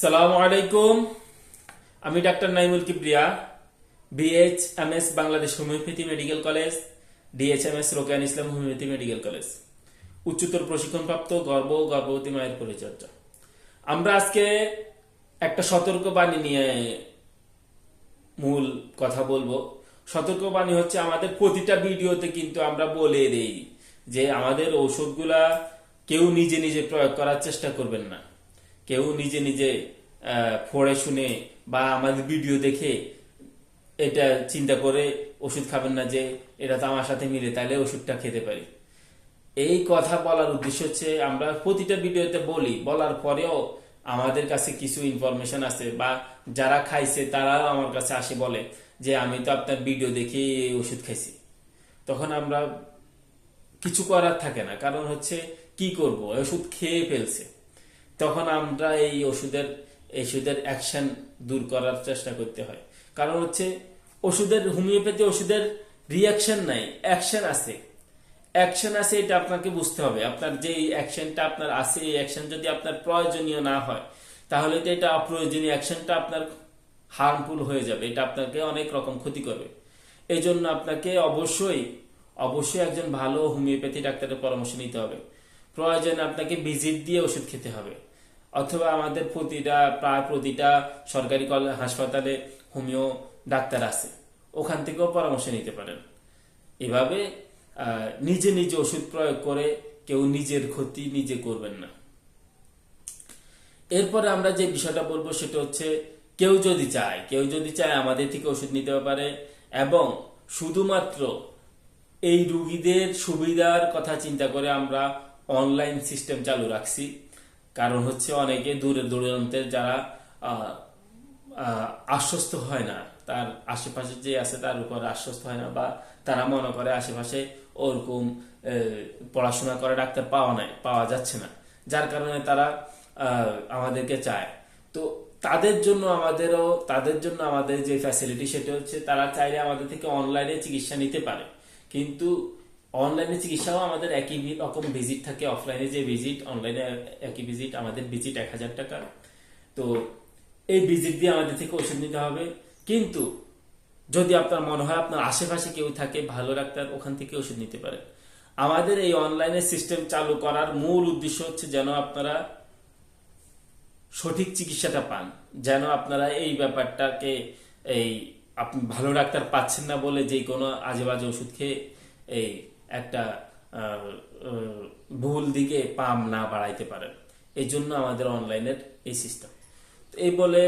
সালামু আলাইকুম। আমি doctor Naimul Kibria B H M S Bangladesh homeopathy medical college D H M S Rokeyan Islam homeopathy medical college, উচ্চতর প্রশিক্ষণপ্রাপ্ত গর্ভ ও গর্ভবতী মায়ের পরিচর্যা। আমরা আজকে একটা সতর্ক বাণী নিয়ে মূল কথা বলব। সতর্কবাণী হচ্ছে আমাদের প্রতিটা ভিডিওতে কিন্তু আমরা বলে দেই যে আমাদের ঔষধগুলা কেউ নিজে নিজে প্রয়োগ করার চেষ্টা করবেন না। কেউ নিজে নিজে পড়ে শুনে বা আমাদের ভিডিও দেখে এটা চিন্তা করে ওষুধ খাবেন না যে এটা তো আমার সাথে মিলে, তাহলে ওষুধটা খেতে পারি। এই কথা বলার উদ্দেশ্য হচ্ছে আমরা প্রতিটা ভিডিওতে বলি, বলার পরেও আমাদের কাছে কিছু ইনফরমেশন আছে বা যারা খাইছে তারাও আমার কাছে আসে বলে যে, আমি তো আপনার ভিডিও দেখে ওষুধ খাইছি। তখন আমরা কিছু করার থাকে না, কারণ হচ্ছে কি করব? ওষুধ খেয়ে ফেলছে। তখন আমরা এই ওষুধের এই ওষুধের অ্যাকশন দূর করার চেষ্টা করতে হয়। কারণ হচ্ছে, ওষুধের, হোমিওপ্যাথি ওষুধের রিয়াকশন নাই অ্যাকশন আছে। অ্যাকশন আছে এটা আপনাকে বুঝতে হবে। আপনার যে অ্যাকশনটা আপনার আছে, এই অ্যাকশন যদি আপনার প্রয়োজনীয় না হয়, তাহলে তো এটা অপ্রয়োজনীয় অ্যাকশনটা আপনার হার্মফুল হয়ে যাবে। এটা আপনাকে অনেক রকম ক্ষতি করবে। এই জন্য আপনাকে অবশ্যই অবশ্যই একজন ভালো হোমিওপ্যাথি ডাক্তারের পরামর্শ নিতে হবে। প্রয়োজনে আপনাকে ভিজিট দিয়ে ওষুধ খেতে হবে। অথবা আমাদের প্রতিটা, প্রায় প্রতিটা সরকারি হাসপাতালে হোমিও ডাক্তার আছে। ওখান থেকেও পরামর্শ নিতে পারেন। এভাবে নিজে নিজে ওষুধ প্রয়োগ করে কেউ নিজের ক্ষতি নিজে করবেন না। এরপরে আমরা যে বিষয়টা বলব সেটা হচ্ছে, কেউ যদি চায়, কেউ যদি চায় আমাদের থেকে ওষুধ নিতে পারে এবং শুধুমাত্র এই রুগীদের সুবিধার কথা চিন্তা করে আমরা অনলাইন সিস্টেম চালু রাখছি কারণ হচ্ছে অনেকে দূরে দূরান্তের যারা আশ্বস্ত হয় না, তার আশেপাশে যে আছে তার উপর আশ্বস্ত হয় না বা তারা মনে করে আশেপাশে ওরকম পড়াশোনা করে ডাক্তার পাওয়া নাই, পাওয়া যাচ্ছে না। যার কারণে তারা আমাদেরকে চায়। তো তাদের জন্য আমাদেরও, তাদের জন্য আমাদের যে ফ্যাসিলিটি সেটা হচ্ছে তারা চাইলে আমাদের থেকে অনলাইনে চিকিৎসা নিতে পারে। কিন্তু অনলাইনে চিকিৎসাও আমাদের একই রকম ভিজিট থাকে অফলাইনে যে ভিজিট অনলাইনে একই ভিজিট আমাদের ভিজিট এক হাজার টাকা। তো এই ভিজিট দিয়ে আমাদের থেকে ওষুধ নিতে হবে। কিন্তু যদি আপনার মনে হয় আপনার আশেপাশে কেউ থাকে, ভালো ডাক্তার ওখান থেকে ওষুধ নিতে পারেন আমাদের এই অনলাইনে সিস্টেম চালু করার মূল উদ্দেশ্য হচ্ছে যেন আপনারা সঠিক চিকিৎসাটা পান। যেন আপনারা এই ব্যাপারটাকে এই আপনি ভালো ডাক্তার পাচ্ছেন না বলে যে কোনো আজে বাজে ওষুধ খেয়ে এই একটা ভুল দিকে পাম না বাড়াইতে পারেন এই জন্য আমাদের অনলাইনের এই সিস্টেম এই বলে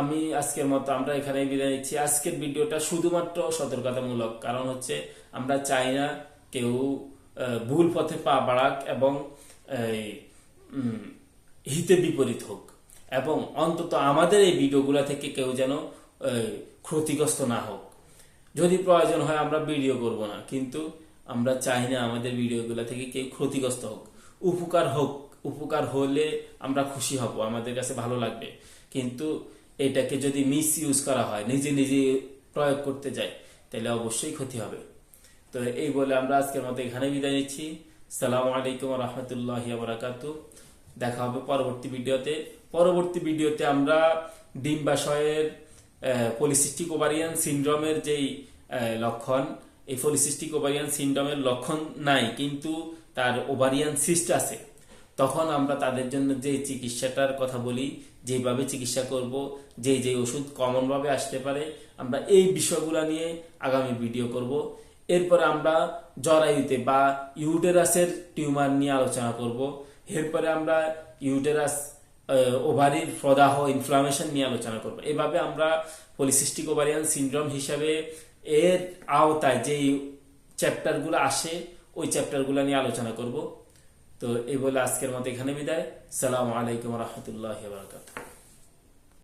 আমি আজকের মতো আমরা এখানে বিদায় নিচ্ছি। আজকের ভিডিওটা শুধুমাত্র সতর্কতামূলক, কারণ হচ্ছে আমরা চাই না কেউ ভুল পথে পা বাড়াক এবং হিতে বিপরীত হোক। এবং অন্তত আমাদের এই ভিডিওগুলো থেকে কেউ যেন ক্ষতিগ্রস্ত না হোক। যদি প্রয়োজন হয় আমরা ভিডিও করব না, কিন্তু আমরা চাই না আমাদের ভিডিওগুলো থেকে কেউ ক্ষতিগ্রস্ত হোক। উপকার হোক, উপকার হলে আমরা খুশি হব, আমাদের কাছে ভালো লাগবে। কিন্তু এটাকে যদি মিস ইউজ করা হয়, নিজে নিজে প্রয়োগ করতে যায় তাহলে অবশ্যই ক্ষতি হবে। তো এই বলে আমরা আজকের মতো এখানে বিদায় নিচ্ছি। সালাম আলাইকুম রহমতুল্লাহ বারাকাতু। দেখা হবে পরবর্তী ভিডিওতে। পরবর্তী ভিডিওতে আমরা ডিম্বাশয়ের পলিসিস্টিক ওভারিয়ান সিন্ড্রোমের যেই লক্ষণ এই পলিসিস্টিক ওভারিয়ান সিন্ড্রোমের লক্ষণ নাই, কিন্তু তার ওভারিয়ান সিস্ট আছে। তখন আমরা তাদের জন্য যে চিকিৎসাটার কথা বলি, যেভাবে চিকিৎসা করব, যে যে ওষুধ কমন ভাবে আসতে পারে, আমরা এই বিষয়গুলো নিয়ে আগামী ভিডিও করব। এরপর আমরা জরায়ুতে বা ইউটেরাসের টিউমার নিয়ে আলোচনা করব। এরপরে আমরা ইউটেরাস ওভারির প্রদাহ ইনফ্লামেশন নিয়ে আলোচনা করব। এভাবে আমরা পলিসিস্টিক ওভারিয়ান সিন্ড্রোম হিসাবে এর আওতায় যেই চ্যাপ্টারগুলো আসে, ওই চ্যাপ্টারগুলো নিয়ে আলোচনা করব। তো এই বলে আজকের মতো এখানে বিদায়। সালাম আলাইকুম রহমতুল্লাহ বারকাত